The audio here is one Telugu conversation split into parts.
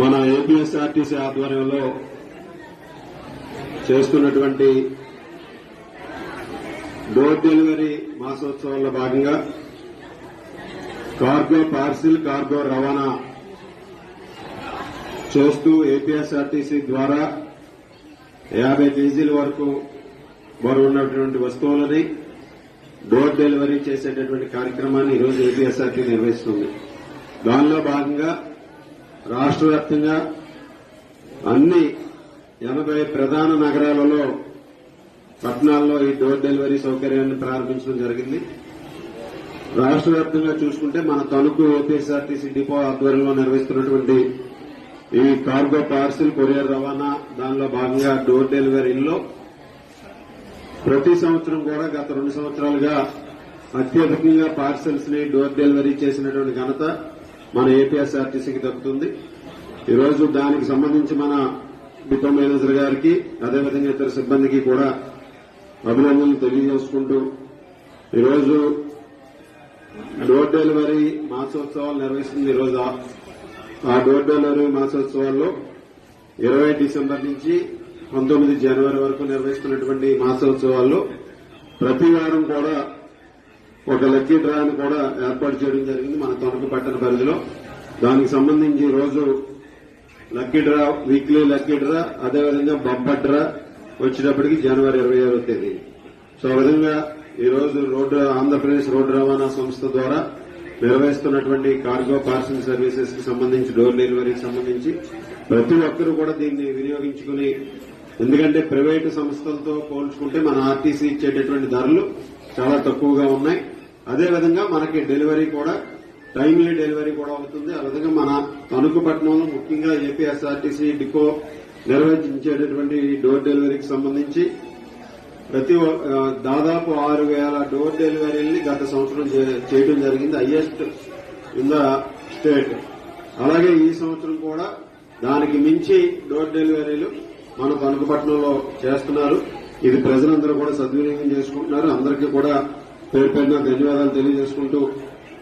మన ఏపీఎస్ఆర్టీసీ ఆధ్వర్యంలో చేస్తున్నటువంటి డోర్ డెలివరీ మాసోత్సవాల్లో భాగంగా కార్గో పార్సిల్ కార్గో రవాణా చేస్తూ ఏపీఎస్ఆర్టీసీ ద్వారా యాభై కేజీల వరకు బరువు ఉన్నటువంటి వస్తువులని డోర్ డెలివరీ చేసేటటువంటి కార్యక్రమాన్ని ఈరోజు ఏపీఎస్ఆర్టీ నిర్వహిస్తుంది. దానిలో భాగంగా రాష్ట్ర వ్యాప్తంగా అన్ని ఎనభై ప్రధాన నగరాలలో పట్టణాల్లో ఈ డోర్ డెలివరీ సౌకర్యాన్ని ప్రారంభించడం జరిగింది. రాష్ట్ర వ్యాప్తంగా చూసుకుంటే మన తణుకు ఓపీఎస్ఆర్టీసీ డిపో ఆధ్వర్యంలో నిర్వహిస్తున్నటువంటి ఈ కార్గో పార్సిల్ కొరియర్ రవాణా దానిలో భాగంగా డోర్ డెలివరీలో ప్రతి సంవత్సరం కూడా గత రెండు సంవత్సరాలుగా అత్యధికంగా పార్సెల్స్ని డోర్ డెలివరీ చేసినటువంటి ఘనత మన ఏపీఎస్ఆర్టీసీకి దక్కుతుంది. ఈరోజు దానికి సంబంధించి మన డిపో మేనేజర్ గారికి అదేవిధంగా ఇతర సిబ్బందికి కూడా అభినందనలు తెలియజేసుకుంటూ ఈరోజు డోర్ డెలివరీ మాసోత్సవాలు నిర్వహిస్తుంది. ఈరోజు ఆ- ఆ డోర్ డెలివరీ మాసోత్సవాల్లో ఇరవై డిసెంబర్ నుంచి పంతొమ్మిది జనవరి వరకు నిర్వహిస్తున్నటువంటి మాసోత్సవాల్లో ప్రతి వారం కూడా ఒక లక్కీ డ్రాను కూడా ఏర్పాటు చేయడం జరిగింది మన తణుకు పట్టణ పరిధిలో. దానికి సంబంధించి రోజు lucky draw weekly lucky draw అదేవిధంగా బంపర్ డ్రా వచ్చేటప్పటికి జనవరి ఇరవై ఆరో తేదీ. సో ఆ విధంగా ఈ రోజు రోడ్డు ఆంధ్రప్రదేశ్ రోడ్డు రవాణా సంస్థ ద్వారా నిర్వహిస్తున్నటువంటి కార్గో పార్సల్ సర్వీసెస్కి సంబంధించి డోర్ డెలివరీకి సంబంధించి ప్రతి ఒక్కరూ కూడా దీన్ని వినియోగించుకుని ఎందుకంటే ప్రైవేటు సంస్థలతో పోల్చుకుంటే మన ఆర్టీసీ ఇచ్చేటటువంటి ధరలు చాలా తక్కువగా ఉన్నాయి. అదేవిధంగా మనకి డెలివరీ కూడా టైమ్లీ డెలివరీ కూడా అవుతుంది. ఆ విధంగా మన తణుకు పట్టణంలో ముఖ్యంగా ఏపీఎస్ఆర్టీసీ డికో నిర్వహించేటటువంటి డోర్ డెలివరీకి సంబంధించి ప్రతి దాదాపు ఆరు వేల డోర్ డెలివరీని గత సంవత్సరం చే- చేయడం జరిగింది. Highest in the state. అలాగే ఈ సంవత్సరం కూడా దానికి మించి డోర్ డెలివరీలు మన తణుకుపట్నంలో చేస్తున్నారు. ఇది ప్రజలందరూ కూడా సద్వినియోగం చేసుకుంటున్నారు. అందరికీ కూడా పేరు పేరున ధన్యవాదాలు తెలియజేసుకుంటూ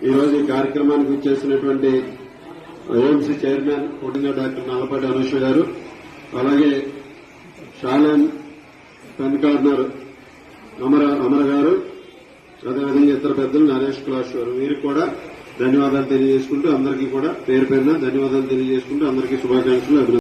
ఈ రోజు ఈ కార్యక్రమానికి చేసినటువంటి ఏఎంసీ చైర్మన్ కోటింగా డాక్టర్ నల్లపాటి అనుష గారు అలాగే షాలెన్ పెన్ కార్నర్ అమర అమర గారు అదేవిధంగా ఇతర పెద్దలు నరేష్ కులాష్ గారు వీరికి కూడా ధన్యవాదాలు తెలియజేసుకుంటూ అందరికీ కూడా పేరు పేరున ధన్యవాదాలు తెలియజేసుకుంటూ అందరికీ శుభాకాంక్షలు అభినందనలు.